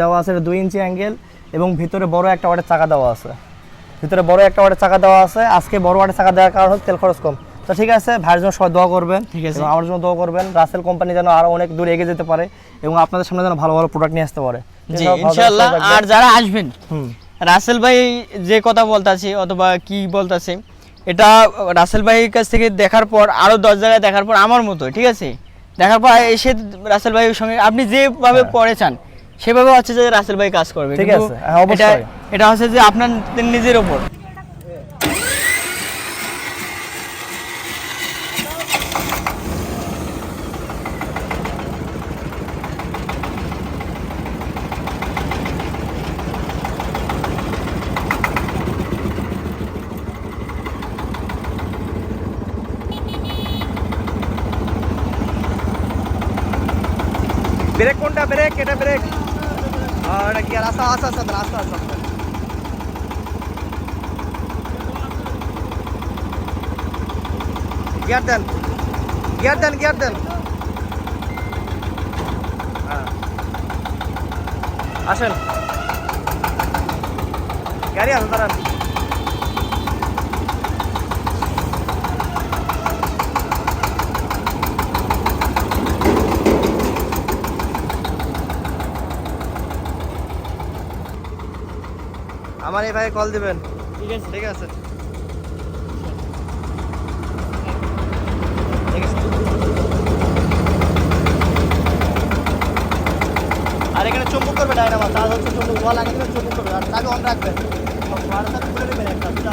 দেওয়া আছে দুই ইঞ্চি অ্যাঙ্গেল এবং ভিতরে বড় একটা ওয়াটের চাকা দেওয়া আছে। ভিতরে বড় একটা ওয়াটের চাকা দেওয়া আছে। আজকে বড় ওয়াটের চাকা দেওয়ার কারণ হচ্ছে তেল খরচ কম। তো ঠিক আছে ভাইয়ের জন্য সবাই দোয়া করবেন ঠিক আছে। আমার জন্য দোয়া করবেন। রাসেল কোম্পানি যেন আরও অনেক দূর এগিয়ে যেতে পারে এবং আপনাদের সামনে যেন ভালো ভালো প্রোডাক্ট নিয়ে আসতে পারে। জি ইনশাআল্লাহ আর যারা আসবেন রাসেল ভাই যে কথা বলতাছে অথবা কি বলতাছে এটা রাসেল ভাইয়ের কাছ থেকে দেখার পর আরও দশ জায়গায় দেখার পর আমার মতো ঠিক আছে? দেখার পর এসে রাসেল ভাইয়ের সঙ্গে আপনি যেভাবে পড়ে চান সেভাবে হচ্ছে যে রাসেল ভাই কাজ করবে। ঠিক আছে, হ্যাঁ, অবশ্যই। এটা- এটা হচ্ছে যে আপনার নিজের ওপর ব্রেক কোনটা ব্রেক এটা ব্রেক আর এটা কি রাস্তা আস্তে আস্তে রাস্তা আস্তে আস্তে গিয়ার দেন গিয়ার দেন গিয়ার দেন। আসেন গাড়ি আসেন দাঁড়ান ভাই কল দিবেন। ঠিক আছে। ঠিক আছে। আর এখানে চুম্বক করবে ডায়নামা তার হচ্ছে চুম্বক ওয়াল আগে থেকে চুম্বক করবে। আর চাবি অন রাখবেন। ভাড়াটা খুলে নেবেন একটা বুঝতে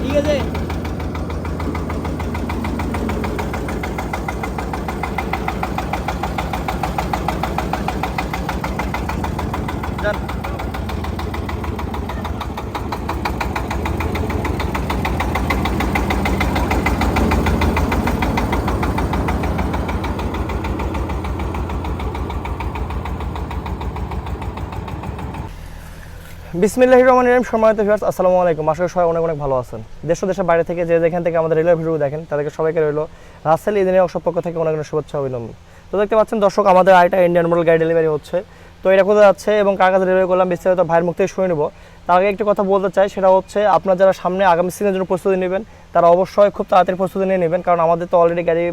ঠিক আছে। বিসমিল্লাহ রহমান রহিম, সম্মানিত ভিউয়ার্স আসসালামু আলাইকুম। আশা করি সবাই অনেক অনেক ভালো আছেন। দেশ দেশের বাইরে থেকে যে যেখান থেকে আমাদের রেলওয়ে ভিডিও দেখেন, তাদেরকে সবাইকে রইল রাসেল ইদিনের অসব পক্ষ থেকে অনেক অনেক শুভেচ্ছা অভিনন্দন। তো দেখতে পাচ্ছেন দর্শক, আমাদের আইটা ইন্ডিয়ান মডেল গাড়ি ডেলিভারি হচ্ছে। তো এটা কোথায় যাচ্ছে এবং কার কাছে ডেলিভারি করলাম বিস্তারিত ভাইয়ের মুখ থেকে শুনে নেব। তার আগে একটি কথা বলতে চাই, সেটা হচ্ছে আপনারা যারা সামনে আগামী সিজনের জন্য প্রস্তুতি নেবেন, তারা অবশ্যই খুব তাড়াতাড়ি প্রস্তুতি নিয়ে নেবেন, কারণ আমাদের তো অলরেডি গাড়ি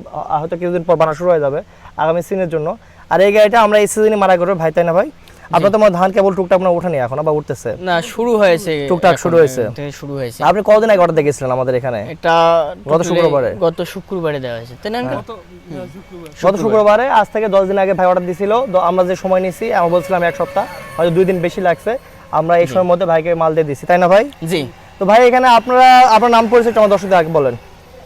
হয়তো কিছুদিন পর বানা শুরু হয়ে যাবে আগামী সিজনের জন্য। আর এই গাড়িটা আমরা এই সিজনে মারা করব ভাই, তাই না ভাই? আপনার তো মনে ধান কেবল টুকটাক আপনার ওঠেনি এখন আবার উঠতেছে? না শুরু হয়েছে টুকটাক শুরু হয়েছে। শুরু হয়েছে। আপনি কতদিন আগে অর্ডার দেখেছিলেন আমাদের এখানে? এটা গত শুক্রবারে? গত শুক্রবারে দেওয়া হয়েছে। তাই না uncle? গত শুক্রবারে আজ থেকে দশ দিন আগে ভাই অর্ডার দিছিল। আমরা যে সময় নিছি আমরা বলছিলাম এক সপ্তাহ হয়তো দুই দিন বেশি লাগছে। আমরা এই সময়ের মধ্যে ভাইকে মাল দিয়ে দিছি। তাই না ভাই? জি। তো ভাই এখানে আপনারা আপনার নাম পরিচয় আমার দর্শকদের আগে বলেন।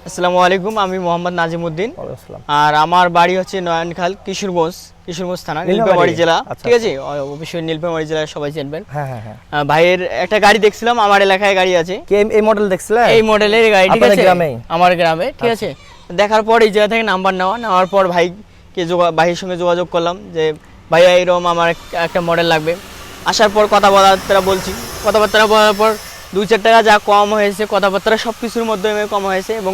আসসালামু আলাইকুম আমি মোহাম্মদ ওয়ালাইকুম আসসালাম। আর আমার বাড়ি হচ্ছে নয়নখাল কিশোরগঞ্জ কিশোরগঞ্জ থানা নীলফামারী? জেলা। আচ্ছা, ঠিক আছে? অবশ্যই নীলফামারী জেলা সবাই চিনবেন হ্যাঁ হ্যাঁ হ্যাঁ। ভাইয়ের একটা গাড়ি দেখছিলাম আমার এলাকায় গাড়ি আছে। এই- মডেল দেখছিলেন এই মডেলের গাড়ি ঠিক আছে? আচ্ছা। আমার গ্রামে ঠিক আছে? দেখার পর এই জায়গা থেকে নাম্বার নেওয়া নেওয়ার পর ভাইকে ভাইয়ের সঙ্গে যোগাযোগ করলাম যে ভাইয়া এরকম আমার একটা মডেল লাগবে। আসার পর কথাবার্তা বলছি। কথাবার্তা বলার পর দু চার টাকা যা কম হয়েছে কথাবার্তা সব কিছুর মাধ্যমে কম হয়েছে এবং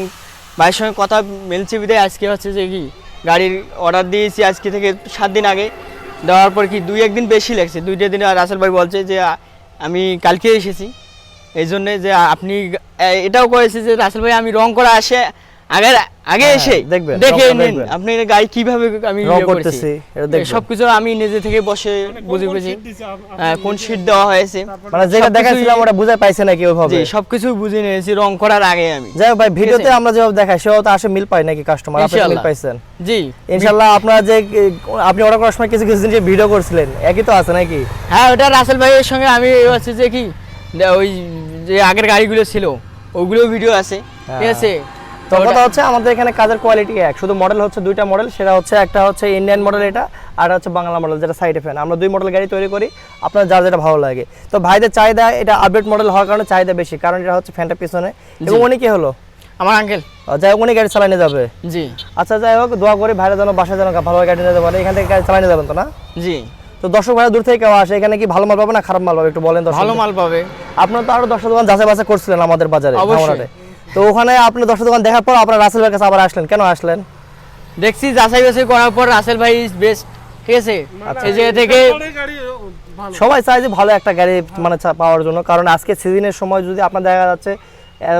ভাইয়ের সঙ্গে কথা মিলছে বিদায়। আজকে হচ্ছে যে কি, গাড়ির অর্ডার দিয়েছি আজকে থেকে সাত দিন আগে। দেওয়ার পর কি দুই একদিন বেশি লাগছে। দুইটা দিনে রাসেল ভাই বলছে যে আমি কালকে এসেছি। এই জন্যে যে, আপনি এটাও করেছে যে, রাসেল ভাই, আমি রং করা আসে আগে আগে হ্যাঁ, এসে দেখবেন, দেখে নিন আপনি গাড়ি কীভাবে আমি করতেছি, সবকিছু আমি নিজে থেকে বসে বুঝে বুঝি হ্যাঁ, কোন শীট দেওয়া হয়েছে। মানে যেটা দেখাচ্ছিলাম ওটা বুঝে পাইছে নাকি ওইভাবে সবকিছু বুঝে নিয়েছি রং করার আগে আমি। যাই ভাই ভিডিওতে আমরা যেভাবে দেখাই সেও তো আসে মিল পাই নাকি কাস্টমার আপনি মিল পাইছেন। জি। ইনশাল্লাহ আপনারা যে আপনি অর্ডার করার সময় কিছু কিছু জিনিস ভিডিও করছিলেন একই তো আছে নাকি? হ্যাঁ ওটা রাসেল ভাইয়ের সঙ্গে আমি হচ্ছে যে কি ওই যে আগের গাড়িগুলো ছিল ওগুলো ভিডিও আছে। ঠিক হ্যাঁ। আছে? তো কথা হচ্ছে আমাদের এখানে কাজের কোয়ালিটি এক। শুধু মডেল হচ্ছে দুইটা মডেল সেটা হচ্ছে একটা হচ্ছে ইন্ডিয়ান মডেল এটা আর হচ্ছে বাংলা মডেল যেটা সাইড ফ্যান আমরা দুই মডেল গাড়ি তৈরি করি আপনার যার যেটা ভালো লাগে। তো ভাইদের চাহিদা এটা আপডেট মডেল হওয়ার কারণে চাহিদা বেশি কারণ এটা হচ্ছে ফ্যানটা পিছনে। এবং উনি কি হলো? আমার আঙ্কেল যাই হোক উনি গাড়ি চালানো যাবে। জি। আচ্ছা যাই হোক দোয়া করি ভাইরা যেন বাসায় যেন ভালোভাবে গাড়ি নিতে পারে এখান থেকে গাড়ি চালানো যাবেন তো না? জি। তো দর্শক ভাইরা দূর থেকে কেউ আসে এখানে কি ভালো মাল পাবে না খারাপ মাল পাবে? একটু বলেন ভালো মাল পাবে। আপনার তো আরও দশটা দোকান যাচাই বাছাই করছিলেন আমাদের বাজারে অবশ্যই। তো ওখানে আপনি দশটা দোকান দেখার পর আপনার রাসেল ভাইয়ের কাছে আবার আসলেন। কেন আসলেন? দেখছি যাচাই বাছাই করার পর রাসেল ভাই ইজ বেস্ট ঠিক আছে? আচ্ছা। এই জায়গা থেকে সবাই চায় যে ভালো একটা গাড়ি মানে পাওয়ার জন্য। কারণ আজকে সিজনের সময় যদি আপনার দেখা যাচ্ছে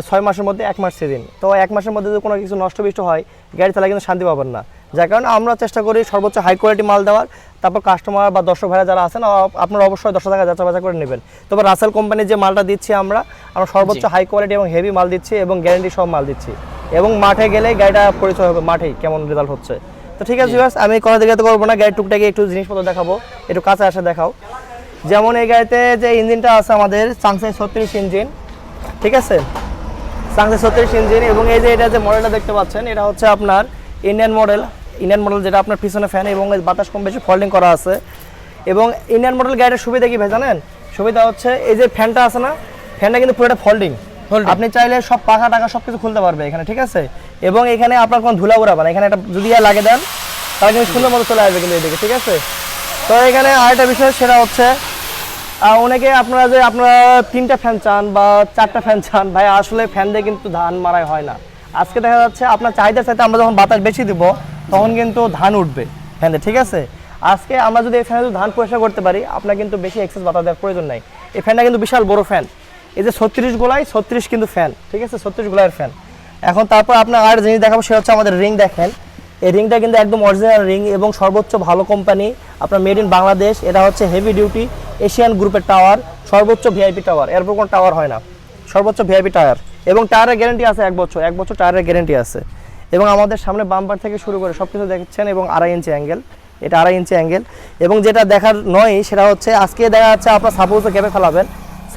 ছয় মাসের মধ্যে এক মাস সিজন তো এক মাসের মধ্যে যদি কোনো কিছু নষ্ট বিষ্ট হয় গাড়ি চালা কিন্তু শান্তি পাবেন না। যার কারণে আমরা চেষ্টা করি সর্বোচ্চ হাই কোয়ালিটি মাল দেওয়ার। তারপর কাস্টমার বা দর্শক ভাইরা যারা আছেন আপনারা অবশ্যই দশ টাকা যাচা বাচা করে নেবেন। তবে রাসেল কোম্পানির যে মালটা দিচ্ছি আমরা আমরা সর্বোচ্চ হাই কোয়ালিটি এবং হেভি মাল দিচ্ছি এবং গ্যারেন্টি সব মাল দিচ্ছি। এবং মাঠে গেলে গাড়িটা পরিচয় হবে মাঠেই কেমন রেজাল্ট হচ্ছে। তো ঠিক আছে viewers, আমি কথা দিকে তো করব না গাড়ি টুকটাকে একটু জিনিসপত্র দেখাবো একটু কাছে আসে দেখাও। যেমন এই গাড়িতে যে ইঞ্জিনটা আছে আমাদের সাংসাই ছত্রিশ ইঞ্জিন ঠিক আছে? সাংসাই ছত্রিশ ইঞ্জিন এবং এই যে এটা যে মডেলটা দেখতে পাচ্ছেন এটা হচ্ছে আপনার ইন্ডিয়ান মডেল ইন্ডিয়ান মডেল যেটা আপনার পিছনে ফ্যান এবং বাতাস কম বেশি ফোল্ডিং করা আছে। এবং ইন্ডিয়ান মডেল গাড়ির সুবিধা কি ভাই জানেন? সুবিধা হচ্ছে এই যে ফ্যানটা আছে না ফ্যানটা কিন্তু পুরোটা ফোল্ডিং। আপনি চাইলে সব পাখা টাকা সব কিছু খুলতে পারবে এখানে ঠিক আছে? এবং এখানে আপনার কোনো ধুলা উড়াবে না। এখানে একটা যদি আর লাগে দেন তাহলে কিন্তু সুন্দর মতো চলে আসবে কিন্তু এদিকে ঠিক আছে? তো এখানে আরেকটা বিষয় সেটা হচ্ছে অনেকে আপনারা যে আপনারা তিনটা ফ্যান চান বা চারটা ফ্যান চান ভাই আসলে ফ্যান দিয়ে কিন্তু ধান মারাই হয় না। আজকে দেখা যাচ্ছে আপনার চাহিদার সাথে আমরা যখন বাতাস বেশি দিব তখন কিন্তু ধান উঠবে। ফ্যান ঠিক আছে? আজকে আমরা যদি এই ফ্যানে ধান পরিষ্কার করতে পারি, আপনার কিন্তু বেশি এক্সেস বাতাস দেওয়ার প্রয়োজন নাই। এই ফ্যানটা কিন্তু বিশাল বড় ফ্যান। এই যে ছত্রিশ গোলায় ছত্রিশ কিন্তু ফ্যান, ঠিক আছে? ছত্রিশ গোলায়ের ফ্যান। এখন তারপর আপনার আর জিনিস দেখাবো, সেটা হচ্ছে আমাদের রিং দেখেন। এই রিংটা কিন্তু একদম অরিজিনাল রিং এবং সর্বোচ্চ ভালো কোম্পানি আপনার মেড ইন বাংলাদেশ। এটা হচ্ছে হেভি ডিউটি এশিয়ান গ্রুপের টাওয়ার সর্বোচ্চ ভিআইপি টাওয়ার এরপর কোনো টাওয়ার হয় না। সর্বোচ্চ ভিআইপি টায়ার এবং টায়ারের গ্যারেন্টি আছে এক বছর। এক বছর টায়ারের গ্যারেন্টি আছে। এবং আমাদের সামনে বাম্পার থেকে শুরু করে সব কিছু দেখছেন এবং আড়াই ইঞ্চি অ্যাঙ্গেল এটা আড়াই ইঞ্চি অ্যাঙ্গেল এবং যেটা দেখার নয় সেটা হচ্ছে আজকে দেখা যাচ্ছে আপনার সাপোজ ক্যাপে ফেলাবেন।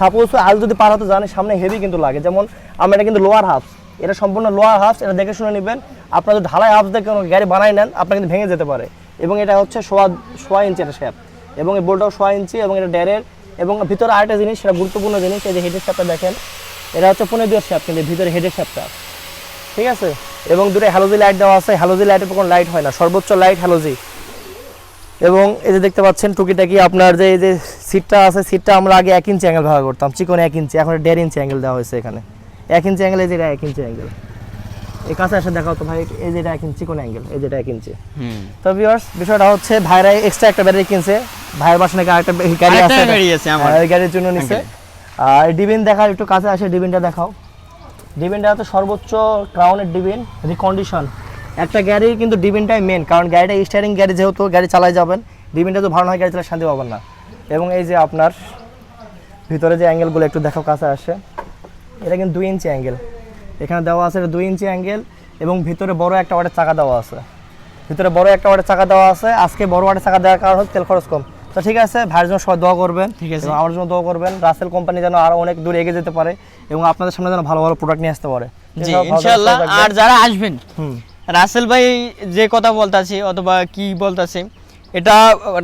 সাপোজ আজ যদি পার হতে জানে সামনে হেভি কিন্তু লাগে। যেমন আমরা এটা কিন্তু লোয়ার হাফ এটা সম্পূর্ণ লোয়ার হাফ এটা দেখে শুনে নেবেন। আপনার যদি ঢালাই হাফ দিয়ে কোনো গাড়ি বানাই নেন, আপনার কিন্তু ভেঙে যেতে পারে। এবং এটা হচ্ছে সোয়া সোয়া ইঞ্চি একটা শ্যাপ এবং এই বোল্টটাও সোয়া ইঞ্চি এবং এটা ড্যারের এবং ভিতরে আরেকটা জিনিস, সেটা গুরুত্বপূর্ণ জিনিস, এই যে হেডের শ্যাপটা দেখেন, এটা হচ্ছে পনেরো দুয়ের শ্যাপ কিন্তু ভিতরে হেডের শ্যাপটা ঠিক আছে? এবং দুটো হ্যালোজি লাইট দেওয়া আছে। হ্যালোজি লাইটের কোনো লাইট হয় না। সর্বোচ্চ লাইট হ্যালোজি এবং এই যে দেখতে পাচ্ছেন টুকিটাকি আপনার যে এই যে সিটটা আছে সিটটা আমরা আগে এক ইঞ্চি অ্যাঙ্গেল ভাগ করতাম। চিকন এক ইঞ্চি এখন দেড় ইঞ্চি অ্যাঙ্গেল দেওয়া হয়েছে এখানে। এক ইঞ্চি অ্যাঙ্গেল এই যেটা এক ইঞ্চি অ্যাঙ্গেল এই কাছে এসে দেখাও তো ভাই এই যেটা এক ইঞ্চি কোন অ্যাঙ্গেল এই যেটা এক ইঞ্চি তো ভিউয়ার্স বিষয়টা হচ্ছে ভাইরা এক্সট্রা একটা ব্যাটারি কিনছে। ভাইয়ের বাসা নাকি আরেকটা গাড়ি আছে। হ্যাঁ, গাড়ির জন্য নিছে। আর ডিবিন দেখার একটু কাছে আসে ডিবিনটা দেখাও। ডিবিনটা হচ্ছে সর্বোচ্চ ক্রাউনের ডিবিন রিকন্ডিশন একটা গাড়ি কিন্তু ডিবিনটাই মেন কারণ গাড়িটা স্টারিং গাড়ি যেহেতু গাড়ি চালাই যাবেন, ডিবিনটা তো ভালো নয় গাড়ি চালায় শান্তি পাবেন না। এবং এই যে আপনার ভিতরে যে অ্যাঙ্গেলগুলো একটু দেখাও কাছে আসে, এটা কিন্তু দুই ইঞ্চি অ্যাঙ্গেল এখানে দেওয়া আছে দুই ইঞ্চি অ্যাঙ্গেল এবং ভিতরে বড় একটা ওয়াটের চাকা দেওয়া আছে। ভিতরে বড় একটা ওয়াটের চাকা দেওয়া আছে। আজকে বড় ওয়াটের চাকা দেওয়ার কারণ হচ্ছে তেল খরচ কম। তো ঠিক আছে ভাইয়ের জন্য সবাই দোয়া করবেন ঠিক আছে। আমার জন্য দোয়া করবেন রাসেল কোম্পানি যেন আরও অনেক দূর এগিয়ে যেতে পারে এবং আপনাদের সামনে যেন ভালো ভালো প্রোডাক্ট নিয়ে আসতে পারে জি ইনশাআল্লাহ আর যারা আসবেন রাসেল ভাই যে কথা বলতাছে অথবা কি বলতাছে এটা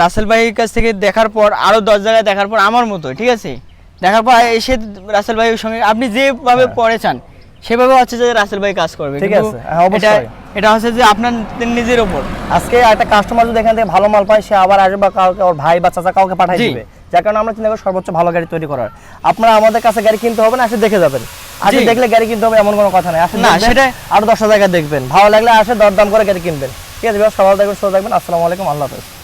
রাসেল ভাইয়ের কাছ থেকে দেখার পর আরও দশ জায়গায় দেখার পর আমার মতো ঠিক আছে দেখার পর এসে রাসেল ভাইয়ের সঙ্গে আপনি যেভাবে পড়ে চান সেভাবে হচ্ছে যে রাসেল ভাই কাজ করবে হ্যাঁ। ঠিক আছে, হ্যাঁ, অবশ্যই। এটা- হচ্ছে যে আপনার নিজের ওপর আজকে একটা কাস্টমার যদি এখান থেকে ভালো মাল পায় সে আবার আসবে বা কাউকে ওর ভাই বা চাচা কাউকে পাঠিয়ে। দিবে। যার কারণে আমরা চিন্তা করি সর্বোচ্চ ভালো গাড়ি তৈরি করার। আপনারা আমাদের কাছে গাড়ি কিনতে হবে না আসে দেখে যাবেন। আসে দেখলে গাড়ি কিনতে হবে এমন কোনো কথা নাই। আসে না, সেটা- আরও দশটা জায়গায় দেখবেন। ভালো লাগলে আসে দরদাম করে গাড়ি কিনবেন। ঠিক আছে সবাই দেখবেন সুস্থ দেখবেন আসসালামু আলাইকুম আল্লাহ হাফেজ।